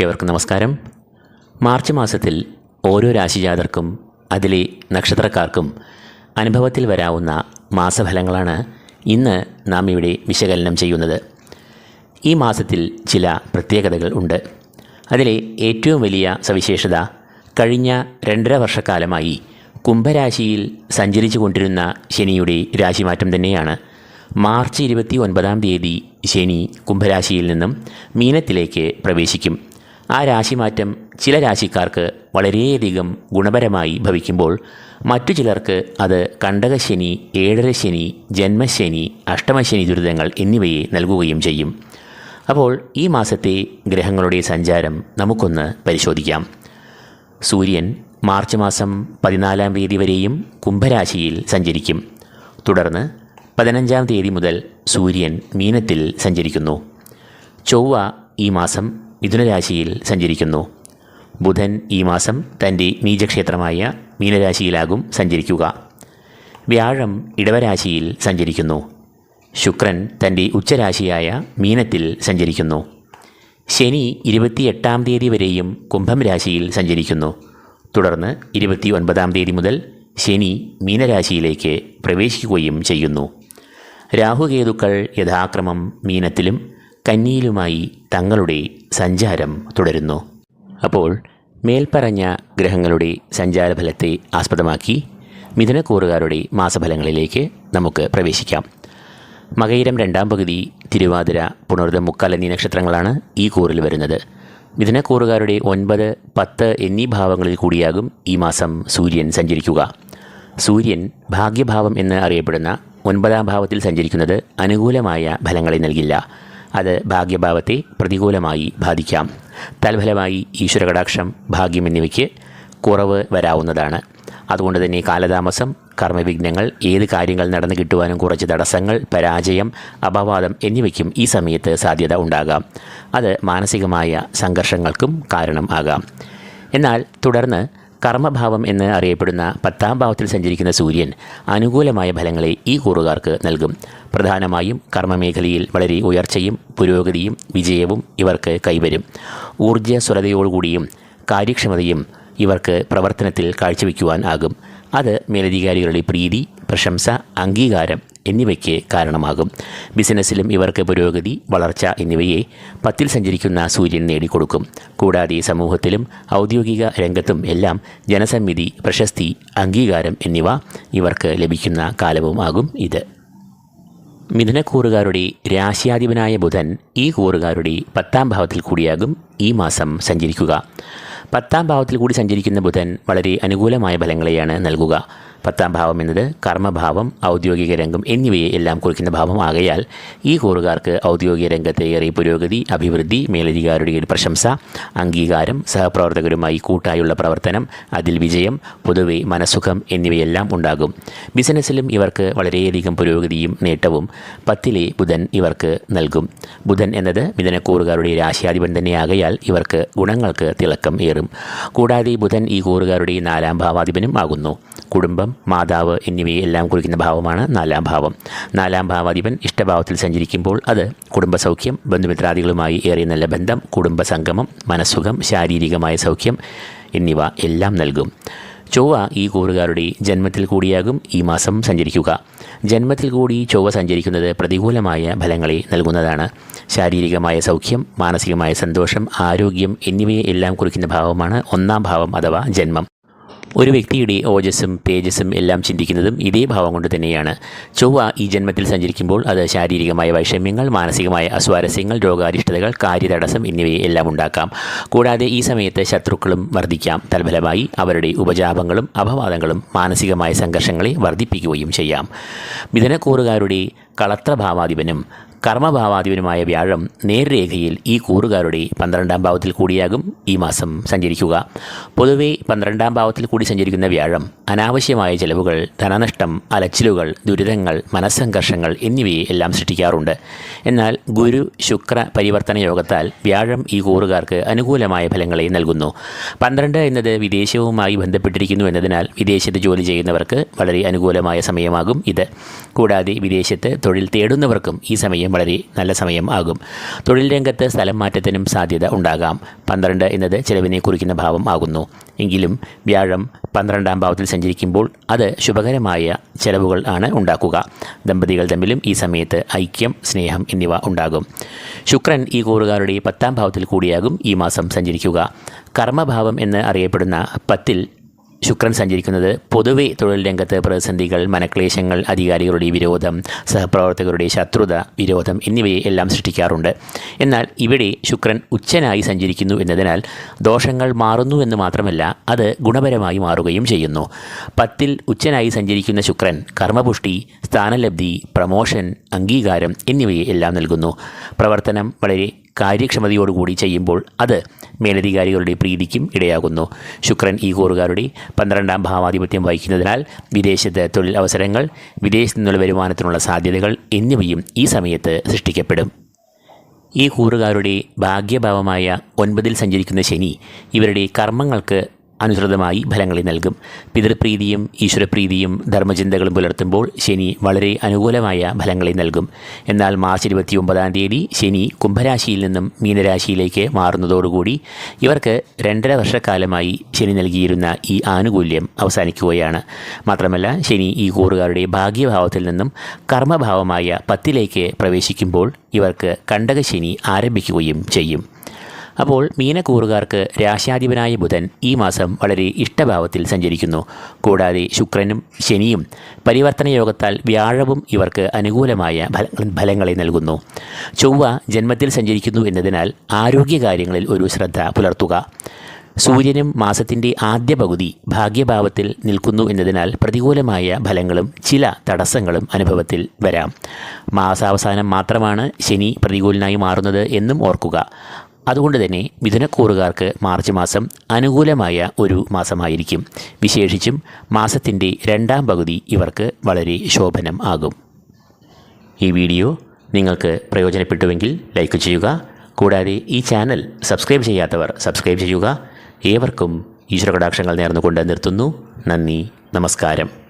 ഏവർക്കും നമസ്കാരം. മാർച്ച് മാസത്തിൽ ഓരോ രാശിജാതർക്കും അതിലെ നക്ഷത്രക്കാർക്കും അനുഭവത്തിൽ വരാവുന്ന മാസഫലങ്ങളാണ് ഇന്ന് നാം ഇവിടെ വിശകലനം ചെയ്യുന്നത്. ഈ മാസത്തിൽ ചില പ്രത്യേകതകൾ ഉണ്ട്. അതിലെ ഏറ്റവും വലിയ സവിശേഷത കഴിഞ്ഞ രണ്ടര വർഷക്കാലമായി കുംഭരാശിയിൽ സഞ്ചരിച്ചു കൊണ്ടിരുന്ന ശനിയുടെ രാശിമാറ്റം തന്നെയാണ്. മാർച്ച് ഇരുപത്തി ഒൻപതാം തീയതി ശനി കുംഭരാശിയിൽ നിന്നും മീനത്തിലേക്ക് പ്രവേശിക്കും. ആ രാശിമാറ്റം ചില രാശിക്കാർക്ക് വളരെയധികം ഗുണപരമായി ഭവിക്കുമ്പോൾ മറ്റു ചിലർക്ക് അത് കണ്ടകശനി ഏഴരശനി ജന്മശനി അഷ്ടമശനി ദുരിതങ്ങൾ എന്നിവയെ നൽകുകയും ചെയ്യും. അപ്പോൾ ഈ മാസത്തെ ഗ്രഹങ്ങളുടെ സഞ്ചാരം നമുക്കൊന്ന് പരിശോധിക്കാം. സൂര്യൻ മാർച്ച് മാസം പതിനാലാം തീയതി വരെയും കുംഭരാശിയിൽ സഞ്ചരിക്കും. തുടർന്ന് പതിനഞ്ചാം തീയതി മുതൽ സൂര്യൻ മീനത്തിൽ സഞ്ചരിക്കുന്നു. ചൊവ്വ ഈ മാസം മിഥുനരാശിയിൽ സഞ്ചരിക്കുന്നു. ബുധൻ ഈ മാസം തന്റെ നീചക്ഷേത്രമായ മീനരാശിയിലാകും സഞ്ചരിക്കുക. വ്യാഴം ഇടവരാശിയിൽ സഞ്ചരിക്കുന്നു. ശുക്രൻ തന്റെ ഉച്ചരാശിയായ മീനത്തിൽ സഞ്ചരിക്കുന്നു. ശനി ഇരുപത്തിയെട്ടാം തീയതി വരെയും കുംഭം രാശിയിൽ സഞ്ചരിക്കുന്നു. തുടർന്ന് ഇരുപത്തി ഒൻപതാം തീയതി മുതൽ ശനി മീനരാശിയിലേക്ക് പ്രവേശിക്കുകയും ചെയ്യുന്നു. രാഹുകേതുക്കൾ യഥാക്രമം മീനത്തിലും കന്നിയിലുമായി തങ്ങളുടെ സഞ്ചാരം തുടരുന്നു. അപ്പോൾ മേൽപ്പറഞ്ഞ ഗ്രഹങ്ങളുടെ സഞ്ചാരഫലത്തെ ആസ്പദമാക്കി മിഥുനക്കൂറുകാരുടെ മാസഫലങ്ങളിലേക്ക് നമുക്ക് പ്രവേശിക്കാം. മകയിരം രണ്ടാം പകുതി തിരുവാതിര പുണർദം മുക്കാൽ എന്നീ നക്ഷത്രങ്ങളാണ് ഈ കൂറിൽ വരുന്നത്. മിഥുനക്കൂറുകാരുടെ ഒൻപത് പത്ത് എന്നീ ഭാവങ്ങളിൽ കൂടിയാകും ഈ മാസം സൂര്യൻ സഞ്ചരിക്കുക. സൂര്യൻ ഭാഗ്യഭാവം എന്ന് അറിയപ്പെടുന്ന ഒൻപതാം ഭാവത്തിൽ സഞ്ചരിക്കുന്നത് അനുകൂലമായ ഫലങ്ങളെ നൽകില്ല. അത് ഭാഗ്യഭാവത്തെ പ്രതികൂലമായി ബാധിക്കാം. തൽഫലമായി ഈശ്വരകടാക്ഷം ഭാഗ്യം എന്നിവയ്ക്ക് കുറവ് വരാവുന്നതാണ്. അതുകൊണ്ട് തന്നെ കാലതാമസം കർമ്മവിഘ്നങ്ങൾ ഏത് കാര്യങ്ങൾ നടന്നു കിട്ടുവാനും കുറച്ച് തടസ്സങ്ങൾ പരാജയം അപവാദം എന്നിവയ്ക്കും ഈ സമയത്ത് സാധ്യത ഉണ്ടാകാം. അത് മാനസികമായ സംഘർഷങ്ങൾക്കും കാരണം ആകാം. എന്നാൽ തുടർന്ന് കർമ്മഭാവം എന്ന് അറിയപ്പെടുന്ന പത്താം ഭാവത്തിൽ സഞ്ചരിക്കുന്ന സൂര്യൻ അനുകൂലമായ ഫലങ്ങളെ ഈ കൂറുകാർക്ക് നൽകും. പ്രധാനമായും കർമ്മമേഖലയിൽ വളരെ ഉയർച്ചയും പുരോഗതിയും വിജയവും ഇവർക്ക് കൈവരും. ഊർജസ്വലതയോടുകൂടിയും കാര്യക്ഷമതയും ഇവർക്ക് പ്രവർത്തനത്തിൽ കാഴ്ചവെക്കുവാൻ ആകും. അത് മേലധികാരികളുടെ പ്രീതി പ്രശംസ അംഗീകാരം എന്നിവയ്ക്ക് കാരണമാകും. ബിസിനസ്സിലും ഇവർക്ക് പുരോഗതി വളർച്ച എന്നിവയെ പത്തിൽ സഞ്ചരിക്കുന്ന സൂര്യൻ നേടിക്കൊടുക്കും. കൂടാതെ സമൂഹത്തിലും ഔദ്യോഗിക രംഗത്തും എല്ലാം ജനസമ്മിതി പ്രശസ്തി അംഗീകാരം എന്നിവ ഇവർക്ക് ലഭിക്കുന്ന കാലവും ആകും ഇത്. മിഥുനക്കൂറുകാരുടെ രാശിയാധിപനായ ബുധൻ ഈ കൂറുകാരുടെ പത്താം ഭാവത്തിൽ കൂടിയാകും ഈ മാസം സഞ്ചരിക്കുക. പത്താം ഭാവത്തിൽ കൂടി സഞ്ചരിക്കുന്ന ബുധൻ വളരെ അനുകൂലമായ ഫലങ്ങളെയാണ് നൽകുക. പത്താം ഭാവം എന്നത് കർമ്മഭാവം ഔദ്യോഗിക രംഗം എന്നിവയെ എല്ലാം കുറിക്കുന്ന ഭാവം ആകയാൽ ഈ കൂറുകാർക്ക് ഔദ്യോഗിക രംഗത്തെ ഏറെ പുരോഗതി അഭിവൃദ്ധി മേലധികാരിയുടെ പ്രശംസ അംഗീകാരം സഹപ്രവർത്തകരുമായി കൂട്ടായുള്ള പ്രവർത്തനം അതിൽ വിജയം പൊതുവെ മനസുഖം എന്നിവയെല്ലാം ഉണ്ടാകും. ബിസിനസ്സിലും ഇവർക്ക് വളരെയധികം പുരോഗതിയും നേട്ടവും പത്തിലെ ബുധൻ ഇവർക്ക് നൽകും. ബുധൻ എന്നത് മിഥനക്കൂറുകാരുടെ രാശിയാധിപൻ തന്നെയാകയാൽ ഇവർക്ക് ഗുണങ്ങൾക്ക് തിളക്കം ഏറും. കൂടാതെ ബുധൻ ഈ കൂറുകാരുടെ നാലാം ഭാവാധിപനും ആകുന്നു. കുടുംബം മാതാവ് എന്നിവയെ എല്ലാം കുറിക്കുന്ന ഭാവമാണ് നാലാം ഭാവം. നാലാം ഭാവാധിപൻ ഇഷ്ടഭാവത്തിൽ സഞ്ചരിക്കുമ്പോൾ അത് കുടുംബസൗഖ്യം ബന്ധുമിത്രാദികളുമായി ഏറെ നല്ല ബന്ധം കുടുംബസംഗമം മനസ്സുഖം ശാരീരികമായ സൗഖ്യം എന്നിവ എല്ലാം നൽകും. ചൊവ്വ ഈ കൂറുകാരുടെ ജന്മത്തിൽ കൂടിയാകും ഈ മാസം സഞ്ചരിക്കുക. ജന്മത്തിൽ കൂടി ചൊവ്വ സഞ്ചരിക്കുന്നത് പ്രതികൂലമായ ഫലങ്ങളെ നൽകുന്നതാണ്. ശാരീരികമായ സൗഖ്യം മാനസികമായ സന്തോഷം ആരോഗ്യം എന്നിവയെ എല്ലാം കുറിക്കുന്ന ഭാവമാണ് ഒന്നാം ഭാവം അഥവാ ജന്മം. ഒരു വ്യക്തിയുടെ ഓജസ്സും തേജസ്സും എല്ലാം ചിന്തിക്കുന്നതും ഇതേ ഭാവം കൊണ്ട് തന്നെയാണ്. ചൊവ്വ ഈ ജന്മത്തിൽ സഞ്ചരിക്കുമ്പോൾ അത് ശാരീരികമായ വൈഷമ്യങ്ങൾ മാനസികമായ അസ്വാരസ്യങ്ങൾ രോഗാരിഷ്ടതകൾ കാര്യതടസ്സം എന്നിവയെ എല്ലാം ഉണ്ടാക്കാം. കൂടാതെ ഈ സമയത്ത് ശത്രുക്കളും വർദ്ധിക്കാം. തൽഫലമായി അവരുടെ ഉപജാപങ്ങളും അപവാദങ്ങളും മാനസികമായ സംഘർഷങ്ങളെ വർദ്ധിപ്പിക്കുകയും ചെയ്യാം. മിഥുനക്കൂറുകാരുടെ കളത്രഭാവാധിപനും കർമ്മഭാവാധിപനുമായ വ്യാഴം നേർരേഖയിൽ ഈ കൂറുകാരുടെ പന്ത്രണ്ടാം ഭാവത്തിൽ കൂടിയാകും ഈ മാസം സഞ്ചരിക്കുക. പൊതുവെ പന്ത്രണ്ടാം ഭാവത്തിൽ കൂടി സഞ്ചരിക്കുന്ന വ്യാഴം അനാവശ്യമായ ചെലവുകൾ ധനനഷ്ടം അലച്ചിലുകൾ ദുരിതങ്ങൾ മനസ്സംഘർഷങ്ങൾ എന്നിവയെ എല്ലാം സൃഷ്ടിക്കാറുണ്ട്. എന്നാൽ ഗുരു ശുക്ര പരിവർത്തന യോഗത്താൽ വ്യാഴം ഈ കൂറുകാർക്ക് അനുകൂലമായ ഫലങ്ങളെ നൽകുന്നു. പന്ത്രണ്ട് എന്നത് വിദേശവുമായി ബന്ധപ്പെട്ടിരിക്കുന്നു എന്നതിനാൽ വിദേശത്ത് ജോലി ചെയ്യുന്നവർക്ക് വളരെ അനുകൂലമായ സമയമാകും ഇത്. കൂടാതെ വിദേശത്ത് തൊഴിൽ തേടുന്നവർക്കും ഈ സമയം സമയം വളരെ നല്ല സമയം ആകും. തൊഴിൽ രംഗത്ത് സ്ഥലം മാറ്റത്തിനും സാധ്യത ഉണ്ടാകാം. പന്ത്രണ്ട് എന്നത് ചെലവിനെ കുറിക്കുന്ന ഭാവം ആകുന്നു. എങ്കിലും വ്യാഴം പന്ത്രണ്ടാം ഭാവത്തിൽ സഞ്ചരിക്കുമ്പോൾ അത് ശുഭകരമായ ചെലവുകൾ ആണ് ഉണ്ടാക്കുക. ദമ്പതികൾ തമ്മിലും ഈ സമയത്ത് ഐക്യം സ്നേഹം എന്നിവ ഉണ്ടാകും. ശുക്രൻ ഈ കൂറുകാരുടെ പത്താം ഭാവത്തിൽ കൂടിയാകും ഈ മാസം സഞ്ചരിക്കുക. കർമ്മഭാവം എന്ന് അറിയപ്പെടുന്ന പത്തിൽ ശുക്രൻ സഞ്ചരിക്കുന്നത് പൊതുവെ തൊഴിൽ രംഗത്ത് പ്രതിസന്ധികൾ മനക്ലേശങ്ങൾ അധികാരികളുടെ വിരോധം സഹപ്രവർത്തകരുടെ ശത്രുത വിരോധം എന്നിവയെ എല്ലാം സൃഷ്ടിക്കാറുണ്ട്. എന്നാൽ ഇവിടെ ശുക്രൻ ഉച്ചനായി സഞ്ചരിക്കുന്നു എന്നതിനാൽ ദോഷങ്ങൾ മാറുന്നു എന്ന് മാത്രമല്ല അത് ഗുണപരമായി മാറുകയും ചെയ്യുന്നു. പത്തിൽ ഉച്ചനായി സഞ്ചരിക്കുന്ന ശുക്രൻ കർമ്മപുഷ്ടി സ്ഥാനലബ്ധി പ്രമോഷൻ അംഗീകാരം എന്നിവയെ എല്ലാം നൽകുന്നു. പ്രവർത്തനം വളരെ കാര്യക്ഷമതയോടുകൂടി ചെയ്യുമ്പോൾ അത് മേലധികാരികളുടെ പ്രീതിക്കും ഇടയാകുന്നു. ശുക്രൻ ഈ കൂറുകാരുടെ പന്ത്രണ്ടാം ഭാവാധിപത്യം വഹിക്കുന്നതിനാൽ വിദേശത്ത് തൊഴിൽ അവസരങ്ങൾ വിദേശത്തു നിന്നുള്ള വരുമാനത്തിനുള്ള സാധ്യതകൾ എന്നിവയും ഈ സമയത്ത് സൃഷ്ടിക്കപ്പെടും. ഈ കൂറുകാരുടെ ഭാഗ്യഭാവമായ ഒൻപതിൽ സഞ്ചരിക്കുന്ന ശനി ഇവരുടെ കർമ്മങ്ങൾക്ക് അനുസൃതമായി ഫലങ്ങളെ നൽകും. പിതൃപ്രീതിയും ഈശ്വരപ്രീതിയും ധർമ്മചിന്തകളും പുലർത്തുമ്പോൾ ശനി വളരെ അനുകൂലമായ ഫലങ്ങളെ നൽകും. എന്നാൽ മാർച്ച് ഇരുപത്തി ഒമ്പതാം തീയതി ശനി കുംഭരാശിയിൽ നിന്നും മീനരാശിയിലേക്ക് മാറുന്നതോടുകൂടി ഇവർക്ക് രണ്ടര വർഷക്കാലമായി ശനി നൽകിയിരുന്ന ഈ ആനുകൂല്യം അവസാനിക്കുകയാണ്. മാത്രമല്ല ശനി ഈ കൂറുകാരുടെ ഭാഗ്യഭാവത്തിൽ നിന്നും കർമ്മഭാവമായ പത്തിലേക്ക് പ്രവേശിക്കുമ്പോൾ ഇവർക്ക് കണ്ടകശനി ആരംഭിക്കുകയും ചെയ്യും. അപ്പോൾ മീനക്കൂറുകാർക്ക് രാശാധിപനായ ബുധൻ ഈ മാസം വളരെ ഇഷ്ടഭാവത്തിൽ സഞ്ചരിക്കുന്നു. കൂടാതെ ശുക്രനും ശനിയും പരിവർത്തന യോഗത്താൽ വ്യാഴവും ഇവർക്ക് അനുകൂലമായ ഫല- ഫലങ്ങളെ നൽകുന്നു. ചൊവ്വ ജന്മത്തിൽ സഞ്ചരിക്കുന്നു എന്നതിനാൽ ആരോഗ്യകാര്യങ്ങളിൽ ഒരു ശ്രദ്ധ പുലർത്തുക. സൂര്യനും മാസത്തിന്റെ ആദ്യ പകുതി ഭാഗ്യഭാവത്തിൽ നിൽക്കുന്നു എന്നതിനാൽ പ്രതികൂലമായ ഫലങ്ങളും ചില തടസ്സങ്ങളും അനുഭവത്തിൽ വരാം. മാസാവസാനം മാത്രമാണ് ശനി പ്രതികൂലനായി മാറുന്നത് എന്നും ഓർക്കുക. അതുകൊണ്ട് തന്നെ മിഥുനക്കൂറുകാർക്ക് മാർച്ച് മാസം അനുകൂലമായ ഒരു മാസമായിരിക്കും. വിശേഷിച്ചും മാസത്തിന്റെ രണ്ടാം പകുതി ഇവർക്ക് വളരെ ശോഭനം ആകും. ഈ വീഡിയോ നിങ്ങൾക്ക് പ്രയോജനപ്പെട്ടുവെങ്കിൽ ലൈക്ക് ചെയ്യുക. കൂടാതെ ഈ ചാനൽ സബ്സ്ക്രൈബ് ചെയ്യാത്തവർ സബ്സ്ക്രൈബ് ചെയ്യുക. ഏവർക്കും ഈശ്വര കടാക്ഷങ്ങൾ നേർന്നുകൊണ്ട് നിർത്തുന്നു. നന്ദി. നമസ്കാരം.